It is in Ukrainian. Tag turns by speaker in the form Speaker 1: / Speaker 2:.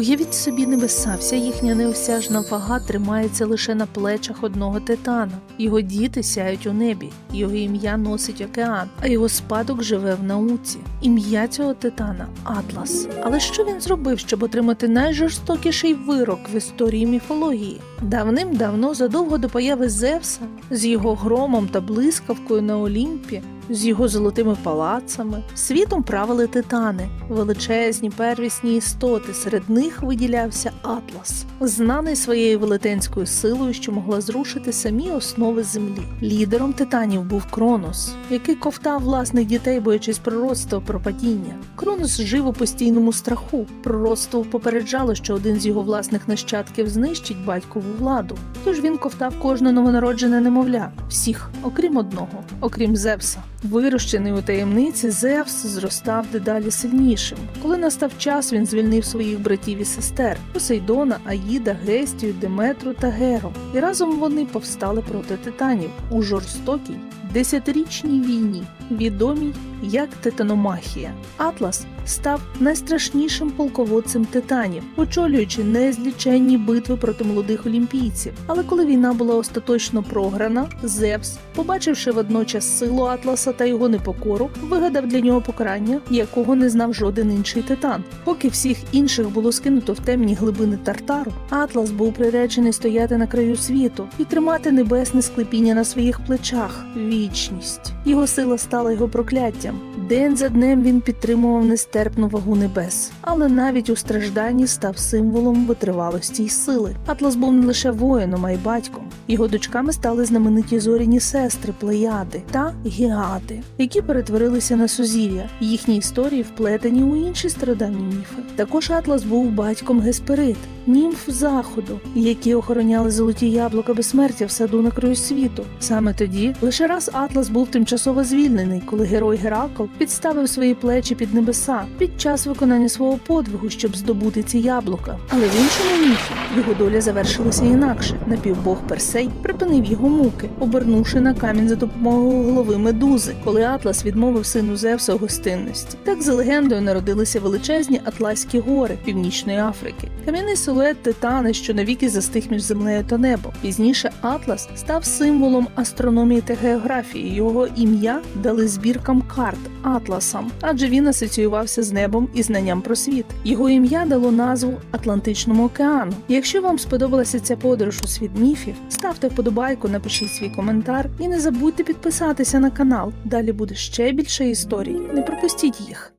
Speaker 1: Уявіть собі небеса, вся їхня неосяжна вага тримається лише на плечах одного титана. Його діти сяють у небі, його ім'я носить океан, а його спадок живе в науці. Ім'я цього титана Атлас. Але що він зробив, щоб отримати найжорстокіший вирок в історії міфології? Давним-давно, задовго до появи Зевса, з його громом та блискавкою на Олімпі, з його золотими палацами, світом правили титани, величезні первісні істоти. Серед них виділявся Атлас, знаний своєю велетенською силою, що могла зрушити самі основи землі. Лідером титанів був Кронос, який ковтав власних дітей, боячись пророцтва про падіння. Кронос жив у постійному страху. Пророцтво попереджало, що один з його власних нащадків знищить батькову владу. Тож він ковтав кожне новонароджене немовля, всіх, окрім одного, окрім Зевса. Вирощений у таємниці, Зевс зростав дедалі сильнішим. Коли настав час, він звільнив своїх братів і сестер Посейдона, Аїда, Гестію, Деметру та Геру. І разом вони повстали проти титанів у жорстокій десятирічній війні, відомій як Титаномахія. Атлас став найстрашнішим полководцем титанів, очолюючи незліченні битви проти молодих олімпійців. Але коли війна була остаточно програна, Зевс, побачивши водночас силу Атласа та його непокору, вигадав для нього покарання, якого не знав жоден інший титан. Поки всіх інших було скинуто в темні глибини Тартару, Атлас був приречений стояти на краю світу і тримати небесне склепіння на своїх плечах вічність. Його сила стала його прокляттям. День за днем він підтримував нестерпну вагу небес, але навіть у стражданні став символом витривалості й сили. Атлас був не лише воїном, а й батьком. Його дочками стали знамениті зоряні сестри Плеяди та Гіади, які перетворилися на сузір'я. Їхні історії вплетені у інші стародавні міфи. Також Атлас був батьком Гесперид, німф заходу, які охороняли золоті яблука безсмертя в саду на краю світу. Саме тоді лише раз Атлас був тимчасово звільнений, коли герой Геракл підставив свої плечі під небеса під час виконання свого подвигу, щоб здобути ці яблука. Але в іншому міфі його доля завершилася інакше. Напівбог Персей припинив його муки, обернувши на камінь за допомогою голови медузи, коли Атлас відмовив сину Зевса гостинності. Так за легендою народилися величезні Атлаські гори Північної Африки. Кам'яний силует Титана, що навіки застиг між землею та небом. Пізніше Атлас став символом астрономії та географії. Його ім'я дали збіркам карт Атласам, адже він асоціювався з небом і знанням про світ. Його ім'я дало назву Атлантичному океану. Якщо вам сподобалася ця подорож у світ міфів, ставте вподобайку, напишіть свій коментар і не забудьте підписатися на канал. Далі буде ще більше історій. Не пропустіть їх.